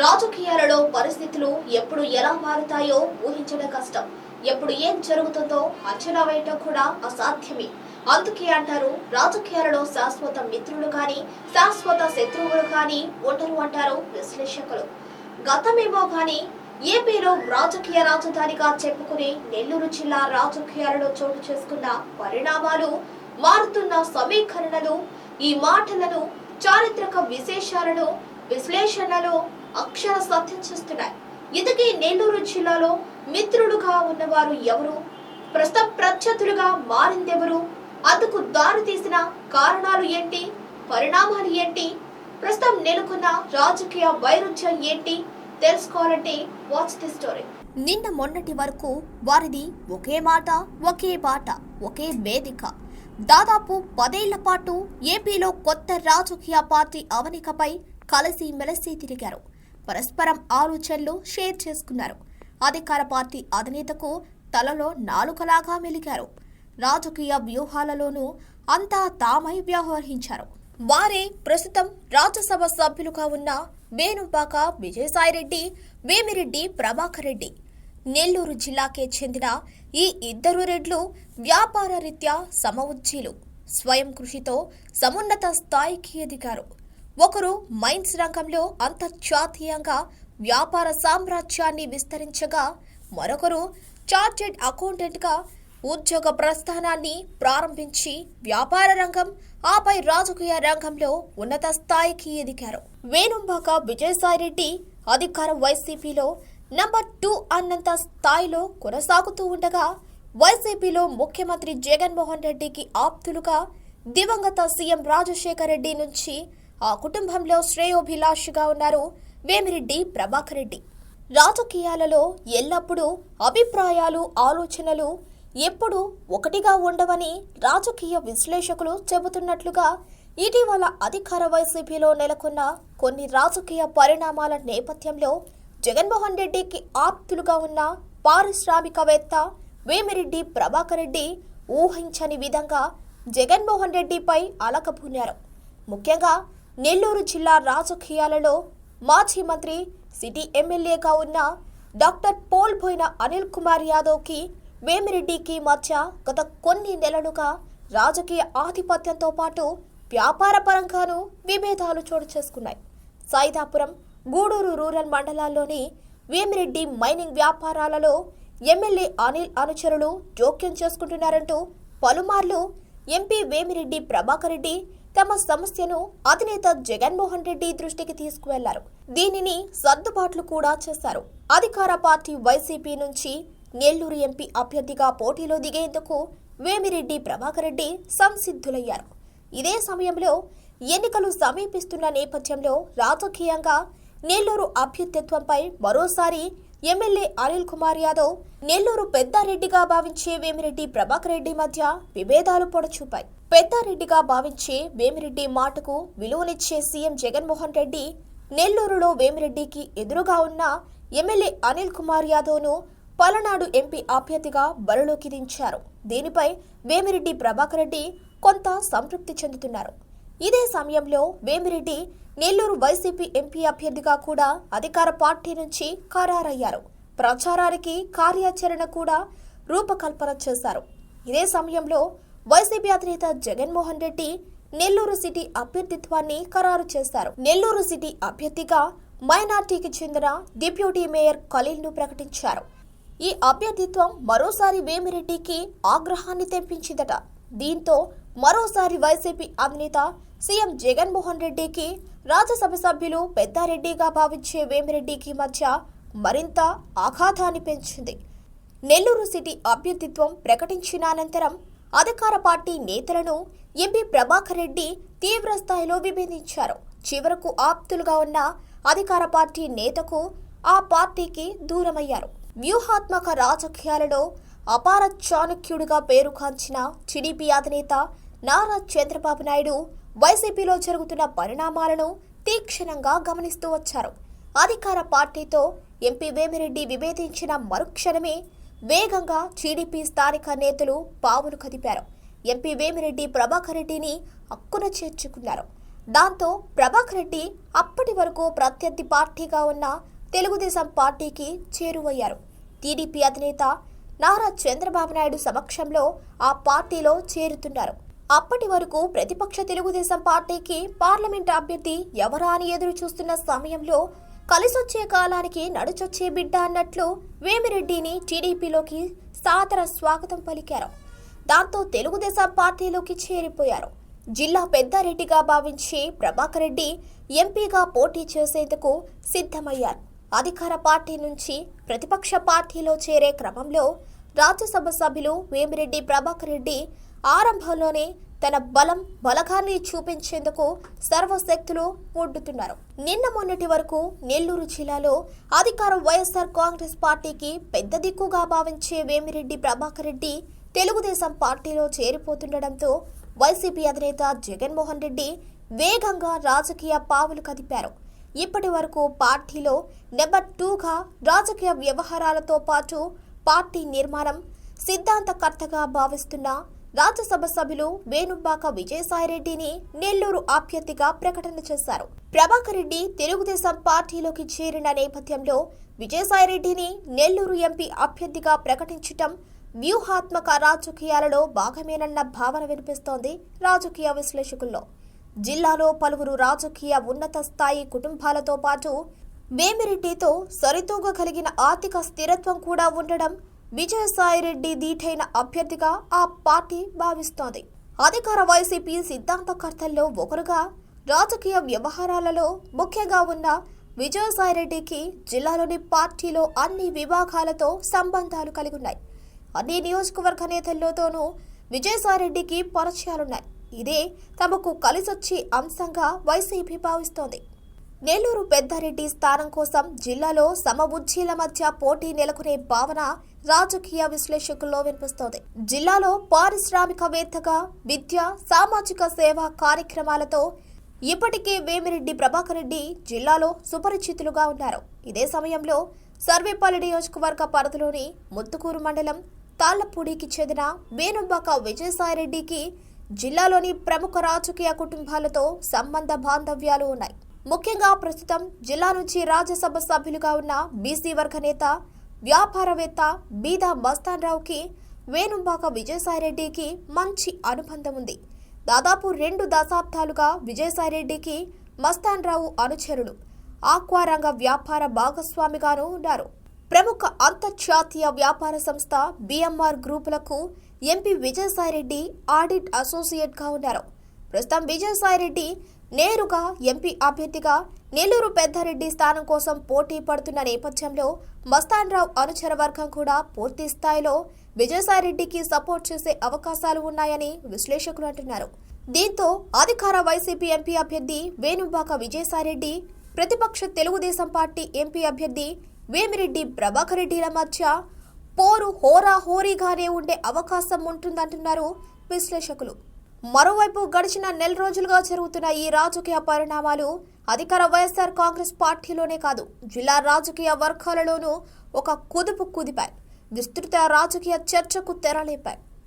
రాజకీయాలలో పరిస్థితులు ఎప్పుడు ఎలా మారుతాయో ఊహించడం కష్టం. ఎప్పుడు ఏం జరుగుతుందో అంచనా వేయటం కూడా అసాధ్యమే. అందుకే అంటారు రాజకీయాలలో శాశ్వత మిత్రులు కానీ శాశ్వత శత్రువులు కానీ ఉండరు అంటారు విశ్లేషకులు. గతమేమో కానీ ఏపీలో రాజకీయ రాజధానిగా చెప్పుకునే నెల్లూరు జిల్లా రాజకీయాలలో చోటు చేసుకున్న పరిణామాలు మారుతున్న సమీకరణలు ఈ మాటలను చారిత్రక విశేషాలను విశ్లేషణలు అక్షర సత్యం చేస్తున్నాయి. ఇందుకే నెల్లూరు జిల్లాలో మిత్రులుగా ఉన్నవారు ఎవరు? ప్రస్తుత ప్రత్యర్థులుగా మారిందెవరు? అందుకు దారి తీసిన కారణాలు ఏంటి? పరిణామాలు ఏంటి? ప్రస్తుతం నెలకొన్న రాజకీయ వైరుధ్యం ఏంటి? తెలుసుకోవాలంటే వాచ్ ది స్టోరీ. నిన్న మొన్నటి వరకు వారిది ఒకే మాట ఒకే బాట ఒకే వేదిక. దాదాపు పదేళ్ళ పాటు ఏపీలో కొత్త రాజకీయ పార్టీ అవనికపై కలిసి మెలిసి తిరిగారు. పరస్పరం ఆలోచనలు షేర్ చేసుకున్నారు. అధికార పార్టీ అధినేతకు తలలో నాలుకలాగా మెలిగారు. రాజకీయ వ్యూహాలలోనూ అంతా తామై వ్యవహరించారు. వారే ప్రస్తుతం రాజ్యసభ సభ్యులుగా ఉన్న వేణుపాక విజయసాయిరెడ్డి వేమిరెడ్డి ప్రభాకర్ రెడ్డి నెల్లూరు జిల్లాకే చెందిన ఈ ఇద్దరు రెడ్లు వ్యాపార రీత్యా సమవుజ్జీలు. స్వయం కృషితో సమున్నత స్థాయికి ఎదిగారు. ఒకరు మైన్స్ రంగంలో అంతర్జాతీయంగా వ్యాపార సామ్రాజ్యాన్ని విస్తరించగా మరొకరు చార్టెడ్ అకౌంటెంట్గా ఉద్యోగ ప్రస్థానాన్ని ప్రారంభించి వ్యాపార రంగం ఆపై రాజకీయ రంగంలో ఉన్నత స్థాయికి ఎదిగారు. వేణుంబాక విజయసాయిరెడ్డి అధికార వైసీపీలో నంబర్ టూ అన్నంత స్థాయిలో కొనసాగుతూ ఉండగా వైసీపీలో ముఖ్యమంత్రి జగన్మోహన్ రెడ్డికి ఆప్తులుగా దివంగత సీఎం రాజశేఖర రెడ్డి నుంచి ఆ కుటుంబంలో శ్రేయోభిలాషిగా ఉన్నారు వేమిరెడ్డి ప్రభాకర్ రెడ్డి. రాజకీయాలలో ఎల్లప్పుడూ అభిప్రాయాలు ఆలోచనలు ఎప్పుడూ ఒకటిగా ఉండవని రాజకీయ విశ్లేషకులు చెబుతున్నట్లుగా ఇటీవల అధికార వైసీపీలో నెలకొన్న కొన్ని రాజకీయ పరిణామాల నేపథ్యంలో జగన్మోహన్ రెడ్డికి ఆప్తులుగా ఉన్న పారిశ్రామికవేత్త వేమిరెడ్డి ప్రభాకర్ రెడ్డి ఊహించని విధంగా జగన్మోహన్ రెడ్డిపై అలకబూనారు ముఖ్యంగా నెల్లూరు జిల్లా రాజకీయాలలో మాజీ మంత్రి సిటీ ఎమ్మెల్యేగా ఉన్న డాక్టర్ పోల్బోయిన అనిల్ కుమార్ యాదవ్కి వేమిరెడ్డికి మధ్య గత కొన్ని నెలలుగా రాజకీయ ఆధిపత్యంతో పాటు వ్యాపార పరంగానూ విభేదాలు చోటు చేసుకున్నాయి. సైదాపురం గూడూరు రూరల్ మండలాల్లోని వేమిరెడ్డి మైనింగ్ వ్యాపారాలలో ఎమ్మెల్యే అనిల్ అనుచరులు జోక్యం చేసుకుంటున్నారంటూ పలుమార్లు ఎంపీ వేమిరెడ్డి ప్రభాకర్ రెడ్డి తమ సమస్యను అధినేత జగన్మోహన్ రెడ్డి దృష్టికి తీసుకువెళ్ళారు. దీనిని సర్దుబాట్లు కూడా చేశారు. అధికార పార్టీ వైసీపీ నుంచి నెల్లూరు ఎంపీ అభ్యర్థిగా పోటీలో దిగేందుకు వేమిరెడ్డి ప్రభాకర్ రెడ్డి సంసిద్ధులయ్యారు. ఇదే సమయంలో ఎన్నికలు సమీపిస్తున్న నేపథ్యంలో రాజకీయంగా నెల్లూరు అభ్యర్థిత్వంపై మరోసారి ఎమ్మెల్యే అనిల్ కుమార్ యాదవ్ నెల్లూరు పెద్దారెడ్డిగా భావించే వేమిరెడ్డి ప్రభాకర్ రెడ్డి మధ్య విభేదాలు పొడచూపాయి. పెద్దారెడ్డిగా భావించే వేమిరెడ్డి మాటకు విలువనిచ్చే సీఎం జగన్మోహన్ రెడ్డి నెల్లూరులో వేమిరెడ్డికి ఎదురుగా ఉన్న ఎమ్మెల్యే అనిల్ కుమార్ యాదవ్ను పలనాడు ఎంపీ అభ్యర్థిగా బరిలోకి దించారు. దీనిపై వేమిరెడ్డి ప్రభాకర్ రెడ్డి కొంత సంతృప్తి చెందుతున్నారు. ఇదే సమయంలో వేమిరెడ్డి నెల్లూరు వైసీపీ ఎంపీ అభ్యర్థిగా కూడా అధికార పార్టీ నుంచి ఖరారయ్యారు. ప్రచారానికి కార్యాచరణ కూడా రూపకల్పన చేశారు. ఇదే సమయంలో వైసీపీ అధినేత జగన్మోహన్ రెడ్డి నెల్లూరు సిటీ అభ్యర్థిత్వాన్ని ఖరారు చేశారు. నెల్లూరు సిటీ అభ్యర్థిగా మైనార్టీకి చెందిన డిప్యూటీ మేయర్ ఖలీల్ను ప్రకటించారు. ఈ అభ్యర్థిత్వం మరోసారి వేమిరెడ్డికి ఆగ్రహాన్ని తెప్పించిందట. దీంతో మరోసారి వైసీపీ అధినేత సీఎం జగన్మోహన్ రెడ్డికి రాజ్యసభ సభ్యులు పెద్దారెడ్డిగా భావించే వేమిరెడ్డికి మధ్య మరింత ఆఘాతాన్ని పెంచింది. నెల్లూరు సిటీ అభ్యర్థిత్వం ప్రకటించిన అనంతరం అధికార పార్టీ నేతలను ఎంపీ ప్రభాకర్ రెడ్డి తీవ్ర స్థాయిలో విభేదించారు. చివరకు ఆప్తులుగా ఉన్న అధికార పార్టీ నేతకు ఆ పార్టీకి దూరమయ్యారు. వ్యూహాత్మక రాజకీయాలలో అపార చాణక్యుడిగా పేరుగాంచిన టీడీపీ అధినేత నారా చంద్రబాబు నాయుడు వైసీపీలో జరుగుతున్న పరిణామాలను తీక్షణంగా గమనిస్తూ వచ్చారు. అధికార పార్టీతో ఎంపీ వేమిరెడ్డి విభేదించిన మరుక్షణమే వేగంగా టీడీపీ స్థానిక నేతలు పావులు కదిపారు. ఎంపీ వేమిరెడ్డి ప్రభాకర్ రెడ్డిని హక్కున చేర్చుకున్నారు. దాంతో ప్రభాకర్ రెడ్డి అప్పటి వరకు ప్రత్యర్థి పార్టీగా ఉన్న తెలుగుదేశం పార్టీకి చేరువయ్యారు. టీడీపీ అధినేత నారా చంద్రబాబు నాయుడు సమక్షంలో ఆ పార్టీలో చేరుతున్నారు. అప్పటి వరకు ప్రతిపక్ష తెలుగుదేశం పార్టీకి పార్లమెంట్ అభ్యర్థి ఎవరా అని ఎదురు చూస్తున్న సమయంలో కలిసొచ్చే కాలానికి నడుచొచ్చే బిడ్డ అన్నట్లు వేమిరెడ్డిని టీడీపీలోకి సాదర స్వాగతం పలికారు. దాంతో తెలుగుదేశం పార్టీలోకి చేరిపోయారు. జిల్లా పెద్దారెడ్డిగా భావించి ప్రభాకర్ రెడ్డి ఎంపీగా పోటీ చేసేందుకు సిద్ధమయ్యారు. అధికార పార్టీ నుంచి ప్రతిపక్ష పార్టీలో చేరే క్రమంలో రాజ్యసభ సభ్యులు వేమిరెడ్డి ప్రభాకర్ రెడ్డి ఆరంభంలోనే తన బలం బలగాన్ని చూపించేందుకు సర్వశక్తులు ఒడ్డుతున్నారు. నిన్న మొన్నటి వరకు నెల్లూరు జిల్లాలో అధికార వైఎస్ఆర్ కాంగ్రెస్ పార్టీకి పెద్ద దిక్కుగా భావించే వేమిరెడ్డి ప్రభాకర్ రెడ్డి తెలుగుదేశం పార్టీలో చేరిపోతుండటంతో వైసీపీ అధినేత జగన్మోహన్ రెడ్డి వేగంగా రాజకీయ పావులు కదిపారు. ఇప్పటి వరకు పార్టీలో నెంబర్ టూగా రాజకీయ వ్యవహారాలతో పాటు పార్టీ నిర్మాణం సిద్ధాంతకర్తగా భావిస్తున్న రాజ్యసభ సభ్యులు వేణుబాక విజయసాయిరెడ్డిని నెల్లూరు అభ్యర్థిగా ప్రకటన చేశారు. ప్రభాకర్ రెడ్డి తెలుగుదేశం పార్టీలోకి చేరిన నేపథ్యంలో విజయసాయిరెడ్డిని నెల్లూరు ఎంపీ అభ్యర్థిగా ప్రకటించటం వ్యూహాత్మక రాజకీయాలలో భాగమేనన్న భావన వినిపిస్తోంది రాజకీయ విశ్లేషకుల్లో. జిల్లాలో పలువురు రాజకీయ ఉన్నత స్థాయి కుటుంబాలతో పాటు వేమిరెడ్డితో సరితూగగలిగిన ఆర్థిక స్థిరత్వం కూడా ఉండడం విజయసాయిరెడ్డి దీటైన అభ్యర్థిగా ఆ పార్టీ భావిస్తోంది. అధికార వైసీపీ సిద్ధాంతకర్తల్లో ఒకరుగా రాజకీయ వ్యవహారాలలో ముఖ్యంగా ఉన్న విజయసాయిరెడ్డికి జిల్లాలోని పార్టీలో అన్ని విభాగాలతో సంబంధాలు కలిగి ఉన్నాయి అన్ని నియోజకవర్గ నేతల్లోతోనూ విజయసాయిరెడ్డికి పరిచయాలున్నాయి. ఇదే తమకు కలిసొచ్చే అంశంగా వైసీపీ భావిస్తోంది. నెల్లూరు పెద్దారెడ్డి స్థానం కోసం జిల్లాలో సమబుజ్జీల మధ్య పోటీ నెలకొనే భావన రాజకీయ విశ్లేషకుల్లో వినిపిస్తోంది. జిల్లాలో పారిశ్రామికవేత్తగా విద్య సామాజిక సేవా కార్యక్రమాలతో ఇప్పటికే వేమిరెడ్డి ప్రభాకర్ రెడ్డి జిల్లాలో సుపరిచితులుగా ఉన్నారు. ఇదే సమయంలో సర్వేపల్లి నియోజకవర్గ పరిధిలోని ముత్తుకూరు మండలం తాళ్ళపూడికి చెందిన వేణుంబాక విజయసాయిరెడ్డికి జిల్లాలోని ప్రముఖ రాజకీయ కుటుంబాలతో సంబంధ బాంధవ్యాలు ఉన్నాయి. ముఖ్యంగా ప్రస్తుతం జిల్లా నుంచి రాజ్యసభ సభ్యులుగా ఉన్న బీసీ వర్గ నేత వ్యాపారవేత్త బీదా మస్తాన్రావుకి వేణుంబాక విజయసాయిరెడ్డికి మంచి అనుబంధం ఉంది. దాదాపు రెండు దశాబ్దాలుగా విజయసాయిరెడ్డికి మస్తాన్రావు అనుచరులు. ఆక్వారంగ వ్యాపార భాగస్వామిగాను ఉన్నారు. ప్రముఖ అంతర్జాతీయ వ్యాపార సంస్థ బిఎంఆర్ గ్రూపులకు ఎంపీ విజయసాయిరెడ్డి ఆడిట్ అసోసియేట్గా ఉన్నారు. ప్రస్తుతం విజయసాయిరెడ్డి నేరుగా ఎంపీ అభ్యర్థిగా నెల్లూరు పెద్దారెడ్డి స్థానం కోసం పోటీ పడుతున్న నేపథ్యంలో మస్తాన్రావు అనుచర వర్గం కూడా పూర్తి స్థాయిలో విజయసాయిరెడ్డికి సపోర్ట్ చేసే అవకాశాలు ఉన్నాయని విశ్లేషకులు అంటున్నారు. దీంతో అధికార వైసీపీ ఎంపీ అభ్యర్థి వేణుబాక విజయసాయిరెడ్డి ప్రతిపక్ష తెలుగుదేశం పార్టీ ఎంపీ అభ్యర్థి వేమిరెడ్డి ప్రభాకర్ రెడ్డిల మధ్య పోరు హోరా హోరీగానే ఉండే అవకాశం ఉంటుందంటున్నారు విశ్లేషకులు. మరోవైపు గడిచిన నెల రోజులుగా జరుగుతున్న ఈ రాజకీయ పరిణామాలు అధికార వైఎస్ఆర్ కాంగ్రెస్ పార్టీలోనే కాదు జిల్లా రాజకీయ వర్గాలలోనూ ఒక కుదుపు కుదిపాయి. విస్తృత రాజకీయ చర్చకు తెరలేపాయి.